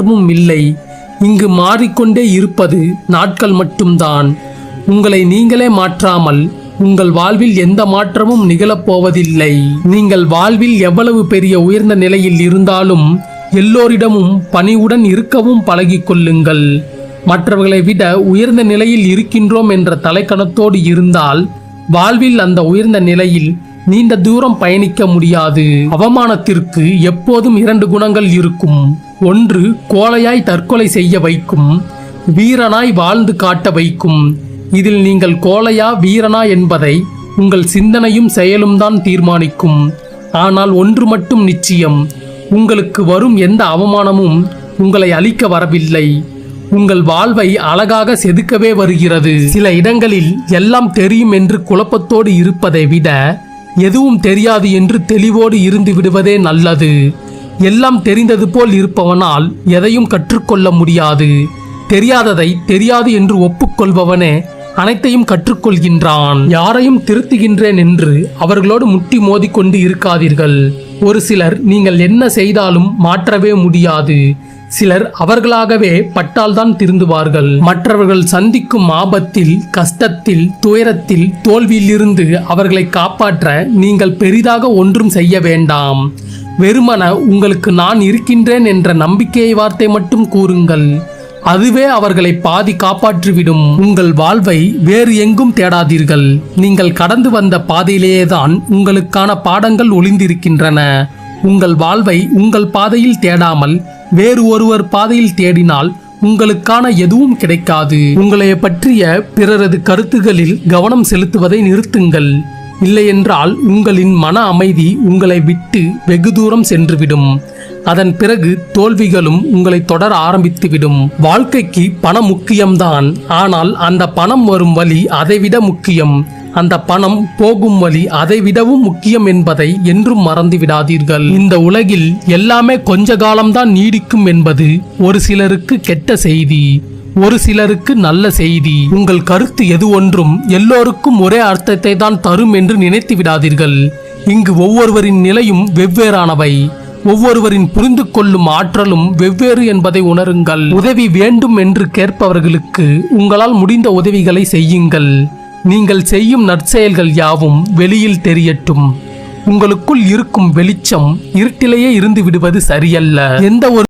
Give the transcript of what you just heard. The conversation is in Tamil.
மாற்றமும் இல்லை. இங்கு மாறிக்கொண்டே இருப்பது நாட்கள் மட்டும்தான். உங்களை நீங்களே மாற்றாமல் உங்கள் வாழ்வில் எந்த மாற்றமும் நிகழப்போவதில்லை நீங்கள் வாழ்வில் எவ்வளவு பெரிய உயர்ந்த நிலையில் இருந்தாலும் எல்லோரிடமும் பணிவுடன் இருக்கவும் பழகிக்கொள்ளுங்கள் மற்றவர்களை விட உயர்ந்த நிலையில் இருக்கின்றோம் என்ற தலைக்கணத்தோடு இருந்தால் வாழ்வில் அந்த உயர்ந்த நிலையில் நீண்ட தூரம் பயணிக்க முடியாது. அவமானத்திற்கு எப்போதும் இரண்டு குணங்கள் இருக்கும். ஒன்று கோழையாய் தற்கொலை செய்ய வைக்கும். வீரனாய் வாழ்ந்து காட்ட வைக்கும். இதில் நீங்கள் கோழையா வீரனா என்பதை உங்கள் சிந்தனையும் செயலும் தான் தீர்மானிக்கும். ஆனால் ஒன்று மட்டும் நிச்சயம். உங்களுக்கு வரும் எந்த அவமானமும் உங்களை அழிக்க வரவில்லை. உங்கள் வாழ்வை அழகாக செதுக்கவே வருகிறது. சில இடங்களில் எல்லாம் தெரியும் என்று குழப்பத்தோடு இருப்பதை விட எதுவும் தெரியாது என்று தெளிவோடு இருந்து விடுவதே நல்லது. எல்லாம் தெரிந்தது போல் இருப்பவனால் எதையும் கற்றுக்கொள்ள முடியாது. தெரியாததை தெரியாது என்று ஒப்புக்கொள்பவனே அனைத்தையும் கற்றுக்கொள்கின்றான். யாரையும் திருத்துகின்றேன் என்று அவர்களோடு முட்டி மோதிக்கொண்டு இருக்காதீர்கள். ஒரு சிலர் நீங்கள் என்ன செய்தாலும் மாற்றவே முடியாது. சிலர் அவர்களாகவே பட்டால்தான் திருந்துவார்கள். மற்றவர்கள் சந்திக்கும் ஆபத்தில் கஷ்டத்தில் துயரத்தில் தோல்வியிலிருந்து அவர்களை காப்பாற்ற நீங்கள் பெரிதாக ஒன்றும் செய்ய வேண்டாம். வெறுமன உங்களுக்கு நான் இருக்கின்றேன் என்ற நம்பிக்கையை வார்த்தை மட்டும் கூறுங்கள். அதுவே அவர்களை பாதி காப்பாற்றிவிடும். உங்கள் வாழ்வை வேறு எங்கும் தேடாதீர்கள். நீங்கள் கடந்து வந்த பாதையிலேயேதான் உங்களுக்கான பாடங்கள் ஒளிந்திருக்கின்றன. உங்கள் வாழ்வை உங்கள் பாதையில் தேடாமல் வேறு ஒருவர் பாதையில் தேடினால் உங்களுக்கான எதுவும் கிடைக்காது. உங்களை பற்றிய பிறரது கருத்துகளில் கவனம் செலுத்துவதை நிறுத்துங்கள். இல்லையென்றால் உங்களின் மன அமைதி உங்களை விட்டு வெகு தூரம் சென்றுவிடும். அதன் பிறகு தோல்விகளும் உங்களை தொடர ஆரம்பித்துவிடும். வாழ்க்கைக்கு பணம் முக்கியம்தான். ஆனால் அந்த பணம் வரும் வழி அதைவிட முக்கியம். அந்த பணம் போகும் வழி அதை விடவும் முக்கியம் என்பதை என்றும் மறந்து விடாதீர்கள் இந்த உலகில் எல்லாமே கொஞ்ச காலம்தான் நீடிக்கும் என்பது ஒரு சிலருக்கு கெட்ட செய்தி ஒரு சிலருக்கு நல்ல செய்தி. உங்கள் கருத்து எது ஒன்றும் எல்லோருக்கும் ஒரே அர்த்தத்தை தான் தரும் என்று நினைத்து விடாதீர்கள். இங்கு ஒவ்வொருவரின் நிலையும் வெவ்வேறானவை. ஒவ்வொருவரின் புரிந்து கொள்ளும் ஆற்றலும் வெவ்வேறு என்பதை உணருங்கள். உதவி வேண்டும் என்று கேட்பவர்களுக்கு உங்களால் முடிந்த உதவிகளை செய்யுங்கள். நீங்கள் செய்யும் நற்செயல்கள் யாவும் வெளியில் தெரியட்டும். உங்களுக்குள் இருக்கும் வெளிச்சம் இருட்டிலேயே இருந்து விடுவது சரியல்ல. எந்த ஒரு